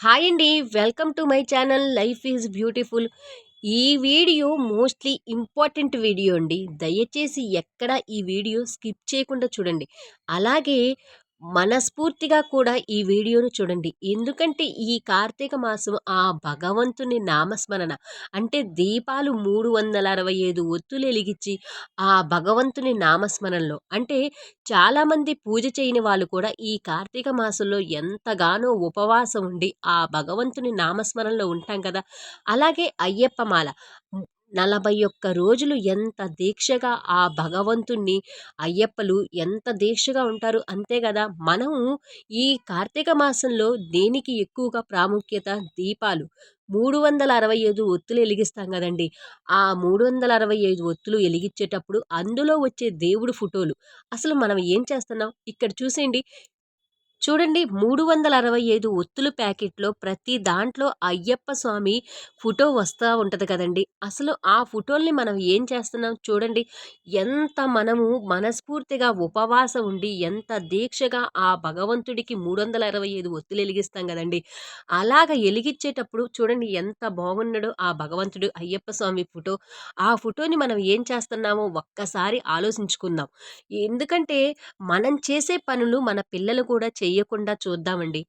Hi అండి. Welcome to my channel. Life is beautiful. ఈ video mostly important video అండి. దయచేసి ఎక్కడ ఈ వీడియో స్కిప్ చేయకుండా చూడండి. అలాగే మనస్ఫూర్తిగా కూడా ఈ వీడియోను చూడండి. ఎందుకంటే ఈ కార్తీక మాసం ఆ భగవంతుని నామస్మరణ అంటే దీపాలు మూడు వందల అరవై ఐదు ఒత్తులు వెలిగించి ఆ భగవంతుని నామస్మరణలో అంటే చాలామంది పూజ చేయని వాళ్ళు కూడా ఈ కార్తీక మాసంలో ఎంతగానో ఉపవాసం ఉండి ఆ భగవంతుని నామస్మరణలో ఉంటాం కదా. అలాగే అయ్యప్ప మాల నలభై ఒక్క రోజులు ఎంత దీక్షగా ఆ భగవంతుణ్ణి అయ్యప్పలు ఎంత దీక్షగా ఉంటారు అంతే కదా. మనము ఈ కార్తీక మాసంలో దేనికి ఎక్కువగా ప్రాముఖ్యత? దీపాలు. మూడు వందల అరవై ఐదు ఒత్తులు వెలిగిస్తాం కదండి. ఆ మూడు వందల అరవై ఐదు ఒత్తులు వెలిగించేటప్పుడు అందులో వచ్చే దేవుడు ఫోటోలు. అసలు మనం ఏం చేస్తున్నాం? ఇక్కడ చూసేయండి. చూడండి మూడు వందల అరవై ఐదు ఒత్తులు ప్యాకెట్లో ప్రతి దాంట్లో అయ్యప్ప స్వామి ఫోటో వస్తూ ఉంటుంది కదండి. అసలు ఆ ఫోటోల్ని మనం ఏం చేస్తున్నాం చూడండి ఎంత మనము మనస్ఫూర్తిగా ఉపవాసం ఉండి ఎంత దీక్షగా ఆ భగవంతుడికి మూడు వందల అరవై ఐదు ఒత్తులు వెలిగిస్తాం కదండి. అలాగ వెలిగించేటప్పుడు చూడండి ఎంత బాగున్నాడో ఆ భగవంతుడు అయ్యప్ప స్వామి ఫోటో. ఆ ఫోటోని మనం ఏం చేస్తున్నామో ఒక్కసారి ఆలోచించుకుందాం. ఎందుకంటే మనం చేసే పనులు మన పిల్లలు కూడా చెయ్యకుండా చూద్దామండి.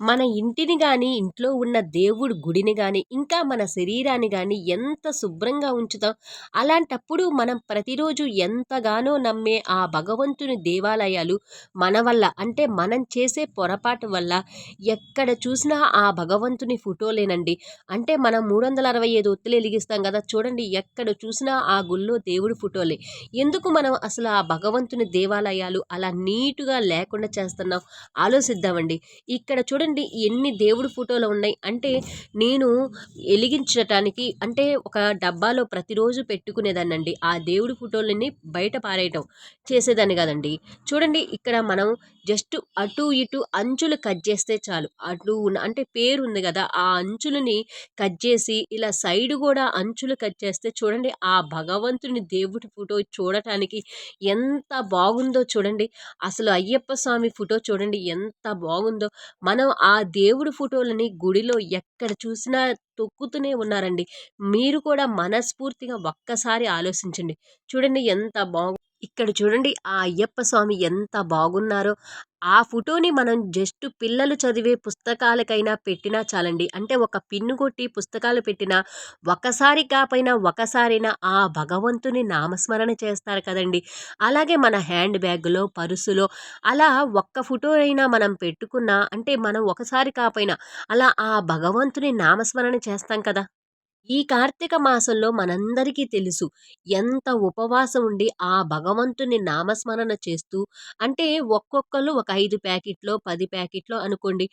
మన ఇంటిని కానీ ఇంట్లో ఉన్న దేవుడు గుడిని కానీ ఇంకా మన శరీరాన్ని కానీ ఎంత శుభ్రంగా ఉంచుతాం? అలాంటప్పుడు మనం ప్రతిరోజు ఎంతగానో నమ్మే ఆ భగవంతుని దేవాలయాలు మన వల్ల అంటే మనం చేసే పొరపాటు వల్ల ఎక్కడ చూసినా ఆ భగవంతుని ఫోటోలేనండి. అంటే మనం మూడు వందల అరవై ఐదు ఒత్తులు వెలిగిస్తాం కదా చూడండి ఎక్కడ చూసినా ఆ గుళ్ళో దేవుడి ఫోటోలే. ఎందుకు మనం అసలు ఆ భగవంతుని దేవాలయాలు అలా నీటుగా లేకుండా చేస్తున్నాం? ఆలోచిద్దామండి ఇక్కడ చూడండి చూడండి ఎన్ని దేవుడి ఫోటోలు ఉన్నాయి. అంటే నేను వెలిగించటానికి అంటే ఒక డబ్బాలో ప్రతిరోజు పెట్టుకునేదాన్నండి. ఆ దేవుడి ఫోటోలని బయట పారేయటం చేసేదాన్ని కదండి. చూడండి ఇక్కడ మనం జస్ట్ అటు ఇటు అంచులు కట్ చేస్తే చాలు. అటు అంటే పేరు ఉంది కదా ఆ అంచులని కట్ చేసి ఇలా సైడ్ కూడా అంచులు కట్ చేస్తే చూడండి ఆ భగవంతుని దేవుడి ఫోటో చూడటానికి ఎంత బాగుందో చూడండి. అసలు అయ్యప్ప స్వామి ఫోటో చూడండి ఎంత బాగుందో. మనం ఆ దేవుడి ఫోటోలని గుడిలో ఎక్కడ చూసినా తొక్కుతూనే ఉన్నారండి. మీరు కూడా మనస్ఫూర్తిగా ఒక్కసారి ఆలోచించండి. చూడండి ఎంత బాగు ఇక్కడ చూడండి ఆ అయ్యప్ప స్వామి ఎంత బాగున్నారో. ఆ ఫోటోని మనం జస్ట్ పిల్లలు చదివే పుస్తకాలకైనా పెట్టినా చాలండి. అంటే ఒక పిన్ను కొట్టి పుస్తకాలు పెట్టినా ఒకసారి కాపైనా ఒకసారైనా ఆ భగవంతుని నామస్మరణ చేస్తారు కదండి. అలాగే మన హ్యాండ్ బ్యాగ్లో పరుసులో అలా ఒక్క ఫోటో అయినా మనం పెట్టుకున్నా అంటే మనం ఒకసారి కాపైనా అలా ఆ భగవంతుని నామస్మరణ చేస్తాం కదా. ఈ కార్తీక మాసంలో మనందరికీ తెలుసు ఎంత ఉపవాసం ఉండి ఆ భగవంతుని నామస్మరణ చేస్తూ అంటే ఒక్కొక్కరు ఒక ఐదు ప్యాకెట్లో పది ప్యాకెట్లో అనుకోండి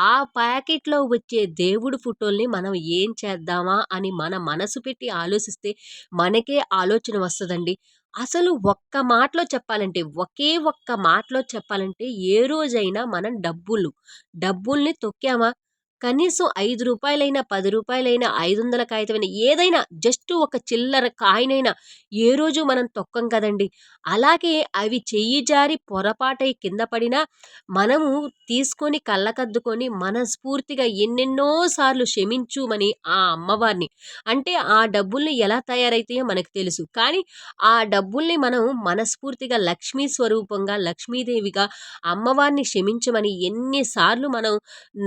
ఆ ప్యాకెట్లో వచ్చే దేవుడు ఫోటోల్ని మనం ఏం చేద్దామా అని మన మనసు పెట్టి ఆలోచిస్తే మనకే ఆలోచన వస్తుందండి. అసలు ఒక్క మాటలో చెప్పాలంటే ఒకే ఒక్క మాటలో చెప్పాలంటే ఏ రోజైనా మనం డబ్బులు డబ్బుల్ని తొక్కామా? కనీసం ఐదు రూపాయలైనా పది రూపాయలైనా ఐదు వందల కాగితమైనా ఏదైనా జస్ట్ ఒక చిల్లర కాయినైనా ఏ రోజు మనం తొక్కం కదండి. అలాగే అవి చెయ్యి జారి పొరపాటై కింద పడినా మనము తీసుకొని కళ్ళకద్దుకొని మనస్ఫూర్తిగా ఎన్నెన్నో సార్లు క్షమించుమని ఆ అమ్మవారిని. అంటే ఆ డబ్బుల్ని ఎలా తయారైతాయో మనకు తెలుసు. కానీ ఆ డబ్బుల్ని మనం మనస్ఫూర్తిగా లక్ష్మీ స్వరూపంగా లక్ష్మీదేవిగా అమ్మవారిని క్షమించమని ఎన్నిసార్లు మనం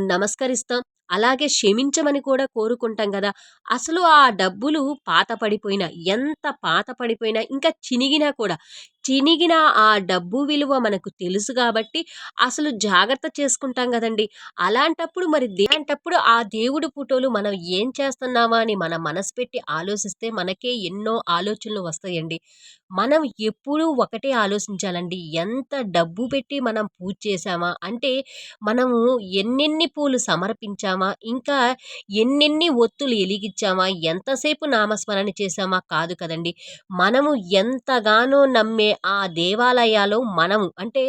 నమస్కరిస్తాం అలాగే క్షమించమని కూడా కోరుకుంటాం కదా! అసలు ఆ డబ్బులు పాత పడిపోయినా ఎంత పాత పడిపోయినా ఇంకా చినిగినా కూడా చినిగిన ఆ డబ్బు విలువ మనకు తెలుసు కాబట్టి అసలు జాగ్రత్త చేసుకుంటాం కదండి. అలాంటప్పుడు మరి అలాంటప్పుడు ఆ దేవుడి ఫోటోలు మనం ఏం చేస్తున్నామా అని మన మనసు పెట్టి ఆలోచిస్తే మనకే ఎన్నో ఆలోచనలు వస్తాయండి. మనం ఎప్పుడూ ఒకటే ఆలోచించాలండి. ఎంత డబ్బు పెట్టి మనం పూజ చేసామా అంటే మనము ఎన్నెన్ని పూలు సమర్పించామా? ఇంకా ఎన్నెన్ని ఒత్తులు ఎలిగించామా ఎంతసేపు నామస్మరణ చేసామా కాదు కదండి. మనము ఎంతగానో నమ్మే ఆ దేవాలయాలు మనము అంటే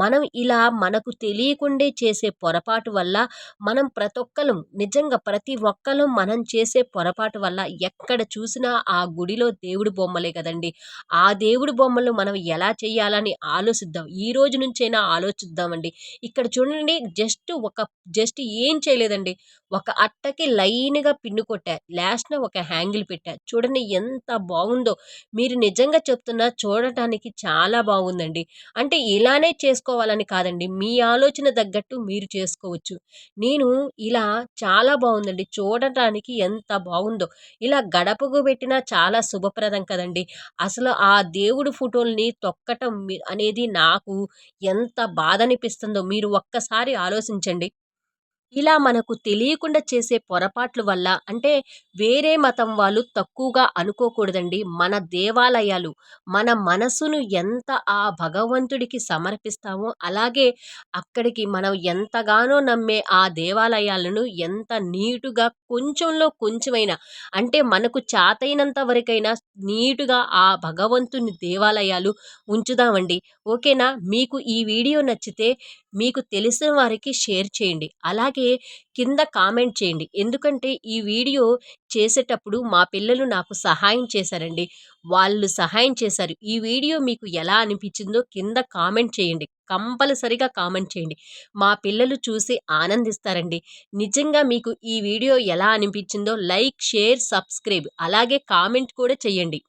మనం ఇలా మనకు తెలియకుండే చేసే పొరపాటు వల్ల మనం ప్రతి ఒక్కరం నిజంగా ప్రతి ఒక్కరు మనం చేసే పొరపాటు వల్ల ఎక్కడ చూసినా ఆ గుడిలో దేవుడి బొమ్మలే కదండి. ఆ దేవుడి బొమ్మలు మనం ఎలా చేయాలని ఆలోచిద్దాం. ఈ రోజు నుంచైనా ఆలోచిద్దామండి. ఇక్కడ చూడండి జస్ట్ ఒక జస్ట్ ఏం చేయలేదండి. ఒక అట్టకి లైన్గా పిన్ను కొట్టా లాస్ట్న ఒక హ్యాంగిల్ పెట్టా. చూడండి ఎంత బాగుందో. మీరు నిజంగా చెప్తున్నా చూడటానికి చాలా బాగుందండి. అంటే ఇలానే చేసుకోవాలని కాదండి. మీ ఆలోచన తగ్గట్టు మీరు చేసుకోవచ్చు. నేను ఇలా చాలా బాగుందండి. చూడటానికి ఎంత బాగుందో. ఇలా గడపకు పెట్టినా చాలా శుభప్రదం కదండి. అసలు ఆ దేవుడు ఫోటోల్ని తొక్కటం అనేది నాకు ఎంత బాధ అనిపిస్తుందో మీరు ఒక్కసారి ఆలోచించండి. ఇలా మనకు తెలియకుండా చేసే పొరపాట్ల వల్ల అంటే వేరే మతం వాళ్ళు తక్కువగా అనుకోకూడదండి. మన దేవాలయాలు మన మనసును ఎంత ఆ భగవంతుడికి సమర్పిస్తామో అలాగే అక్కడికి మనం ఎంతగానో నమ్మే ఆ దేవాలయాలను ఎంత నీటుగా కొంచెంలో కొంచెమైనా అంటే మనకు చాతైనంత వరకైనా నీటుగా ఆ భగవంతుని దేవాలయాలు ఉంచుదామండి. ఓకేనా? మీకు ఈ వీడియో నచ్చితే మీకు తెలిసిన వారికి షేర్ చేయండి. అలాగే కింద కామెంట్ చేయండి. ఎందుకంటే ఈ వీడియో చేసేటప్పుడు మా పిల్లలు నాకు సహాయం చేశారండి. వాళ్ళు సహాయం చేశారు. ఈ వీడియో మీకు ఎలా అనిపించిందో కింద కామెంట్ చేయండి. కంపల్సరిగా కామెంట్ చేయండి. మా పిల్లలు చూసి ఆనందిస్తారండి. నిజంగా మీకు ఈ వీడియో ఎలా అనిపించిందో లైక్ షేర్ సబ్స్క్రైబ్ అలాగే కామెంట్ కూడా చేయండి.